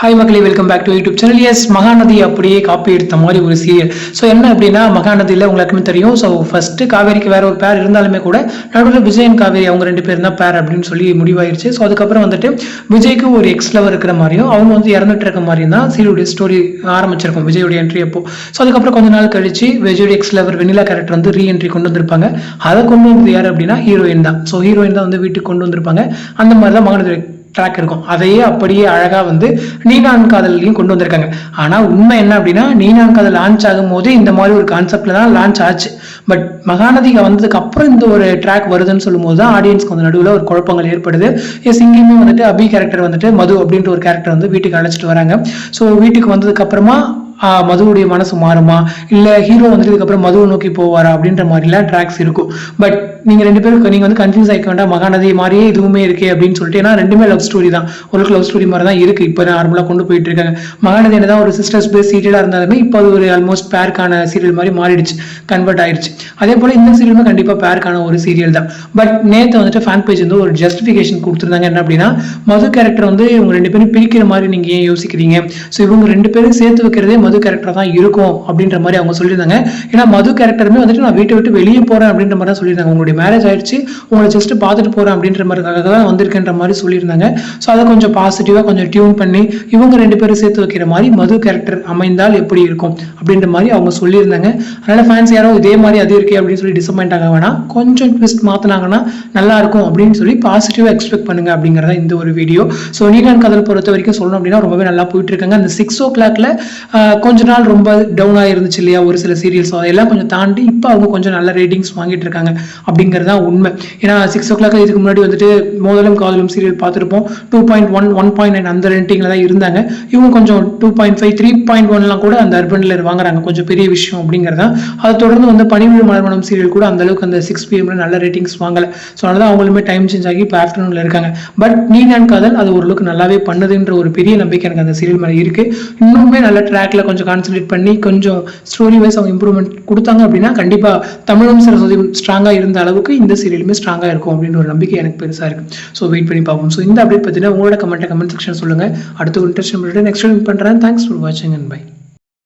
Hi மக்களே welcome back to YouTube channel S Mahanadhi அப்படியே copy எடுத்த மாதிரி ஒரு சீரியல் ஸோ என்ன அப்படின்னா மகாநதியில் உங்களுக்குமே தெரியும். ஸோ ஃபஸ்ட்டு காவேரிக்கு வேற ஒரு பேர் இருந்தாலுமே கூட நடுவில் விஜயன் காவேரி அவங்க ரெண்டு பேரும் தான் பேர் அப்படின்னு சொல்லி முடிவாயிருச்சு. ஸோ அதுக்கப்புறம் வந்துட்டு விஜய்க்கு ஒரு எக்ஸ் லவர் இருக்கிற மாதிரியும் அவங்க வந்து இறந்துட்டு இருக்க மாதிரியும் தான் சீரியலுடைய ஸ்டோரி ஆரம்பிச்சிருக்கும் விஜயோட என்ட்ரி அப்போ. ஸோ அதுக்கப்புறம் கொஞ்ச நாள் கழிச்சு விஜயோட எக்ஸ் லவர் வெனிலா கேரக்டர் வந்து ரீ என்ட்ரி கொண்டு வந்திருப்பாங்க. அதை கொண்டு வந்தது யார் அப்படின்னா ஹீரோயின் தான். ஸோ ஹீரோயின் தான் வந்து வீட்டுக்கு கொண்டு வந்திருப்பாங்க. அந்த மாதிரி தான் மகாநதி ட்ராக் இருக்கும். அதையே அப்படியே அழகா வந்து நீனான் காதலையும் கொண்டு வந்திருக்காங்க. ஆனா உண்மை என்ன அப்படின்னா நீனான் காதல் லான்ச் ஆகும் போது இந்த மாதிரி ஒரு கான்செப்ட்ல தான் லான்ச் ஆச்சு. பட் மகாநதிக்கு வந்ததுக்கு அப்புறம் இந்த ஒரு ட்ராக் வருதுன்னு சொல்லும்போது தான் ஆடியன்ஸ்க்கு வந்து நடுவில் ஒரு குழப்பங்கள் ஏற்படுது. எஸ் இங்கேயுமே வந்துட்டு அபி கேரக்டர் வந்துட்டு மது அப்படின்ற ஒரு கேரக்டர் வந்து வீட்டுக்கு அழைச்சிட்டு வராங்க. ஸோ வீட்டுக்கு வந்ததுக்கு அப்புறமா மதுவுடைய மனசு மாறுமா? இல்ல ஹீரோ வந்துட்டு அப்புறம் மதுவை நோக்கி போவாரா? அப்படின்ற மாதிரிலாம் ட்ராக்ஸ் இருக்கும். பட் நீங்க ரெண்டு பேருக்கு நீங்க வந்து கன்ஃபியூஸ் ஆயிக்க வேண்டாம். மகாநதி மாதிரியே இதுவுமே இருக்கே அப்படின்னு சொல்லிட்டு ஏன்னா ரெண்டுமே லவ் ஸ்டோரி தான். ஒரு லவ் ஸ்டோரி மாதிரி தான் இருக்கு. இப்போ நார்மலா கொண்டு போயிட்டு இருக்காங்க. மகாநதி என்னதான் ஒரு சிஸ்டர்ஸ் பேஸ் சீரியலா இருந்தாலுமே இப்போ அது ஒரு ஆல்மோஸ்ட் பேருக்கான சீரியல் மாதிரி மாறிடுச்சு. கன்வெர்ட் ஆயிடுச்சு அதே போல இந்த சீரியலுமே கண்டிப்பா பேருக்கான ஒரு சீரியல் தான். பட் நேத்து வந்துட்டு ஃபேன் பேஜ் வந்து ஒரு ஜஸ்டிஃபிகேஷன் கொடுத்துருந்தாங்க. என்ன அப்படின்னா மது கேரக்டர் வந்து இவங்க ரெண்டு பேரும் பிரிக்கிற மாதிரி நீங்க ஏன் யோசிக்கிறீங்க? ஸோ இவங்க ரெண்டு பேரும் சேர்த்து வைக்கிறதே மது கேரக்டர் தான் இருக்கும் அப்படின்ற மாதிரி அவங்க சொல்லியிருந்தாங்க. ஏன்னா மது கேரக்டருமே வந்துட்டு நான் வீட்டை விட்டு வெளியே போறேன் அப்படின்ற மாதிரி தான் சொல்லியிருந்தாங்க. உங்களுடைய மேரேஜ் ஆயிடுச்சு உங்களை ஜஸ்ட் பார்த்துட்டு போறேன் அப்படின்ற மாதிரி தான் வந்திருக்கேன்ற மாதிரி சொல்லியிருந்தாங்க. ஸோ அதை கொஞ்சம் பாசிட்டிவா கொஞ்சம் டியூன் பண்ணி இவங்க ரெண்டு பேரும் சேர்த்து வைக்கிற மாதிரி மது கேரக்டர் அமைந்தால் எப்படி இருக்கும் அப்படின்ற மாதிரி அவங்க சொல்லியிருந்தாங்க. அதனால ஃபேன்ஸ் யாரோ இதே மாதிரி அது இருக்கே அப்படின்னு சொல்லி டிசப்பாயிண்ட் ஆக வேணாம். கொஞ்சம் ட்விஸ்ட் மாத்தினாங்கன்னா நல்லா இருக்கும் அப்படின்னு சொல்லி பாசிட்டிவா எக்ஸ்பெக்ட் பண்ணுங்க அப்படிங்கறத இந்த ஒரு வீடியோ ஸோ நீடான் கதல் பொறுத்த வரைக்கும் சொல்லணும் அப்படின்னா ரொம்பவே நல்லா போயிட்டு இருக்காங்க. அந்த சிக்ஸ் ஓ கிளாக்ல கொஞ்ச நாள் ரொம்ப டவுன் இருந்துச்சு இல்லையா? ஒரு சில சீரியல்ஸ் அதெல்லாம் கொஞ்சம் தாண்டி இப்போ அவங்க கொஞ்சம் நல்ல ரேட்டிங்ஸ் வாங்கிட்டு இருக்காங்க அப்படிங்கிறது தான் உண்மை. ஏன்னா சிக்ஸ் ஓ கிளாக் இதுக்கு முன்னாடி வந்துட்டு மோதலும் காதலும் சீரியல் பார்த்துருப்போம். Two point one one point nine அந்த ரேட்டிங்கில் தான் இருந்தாங்க. இவங்க கொஞ்சம் two point five three point ஒன்லாம் கூட அந்த அர்பனில் வாங்குறாங்க. கொஞ்சம் பெரிய விஷயம் அப்படிங்கிறதா அதை தொடர்ந்து வந்து பனிமொழி மலர்மணம் சீரியல் கூட அந்த அளவுக்கு அந்த சிக்ஸ் பிஎம்ல நல்ல ரேட்டிங்ஸ் வாங்கலை. ஸோ அதனால அவங்களுமே டைம் சேஞ்ச் ஆகி இப்போ ஆஃப்டர்நூனில் இருக்காங்க. பட் நீ நான் காதல் அது ஓரளவுக்கு நல்லாவே பண்ணுதுன்ற ஒரு பெரிய நம்பிக்கை எனக்கு அந்த சீரியல் மேலே இருக்கு. இன்னுமே நல்ல ட்ராக்ல கொஞ்சம் கான்சென்ட்ரேட் பண்ணி கொஞ்சம் ஸ்டோரி வைஸ் அவங்க இம்ப்ரூவ்மெண்ட் கொடுத்தாங்க அப்படின்னா கண்டிப்பாக தமிழும் சரஸ்வதி ஸ்ட்ராங்காக இருந்த அளவுக்கு இந்த சீரியலுமே ஸ்ட்ராங்காக இருக்கும் அப்படின்ற ஒரு நம்பிக்கை எனக்கு பெருசாக இருக்கு. ஸோ வெயிட் பண்ணி பார்ப்போம். ஸோ இந்த அப்டேட் பார்த்தீங்கன்னா உங்களோட கமெண்ட் கமெண்ட் செக்ஷன் சொல்லுங்க. அடுத்த ஒரு இன்ட்ரெஸ்ட் நெக்ஸ்ட் பண்ணுறேன் தேங்க்ஸ் ஃபார் வாட்சிங் அண்ட் பை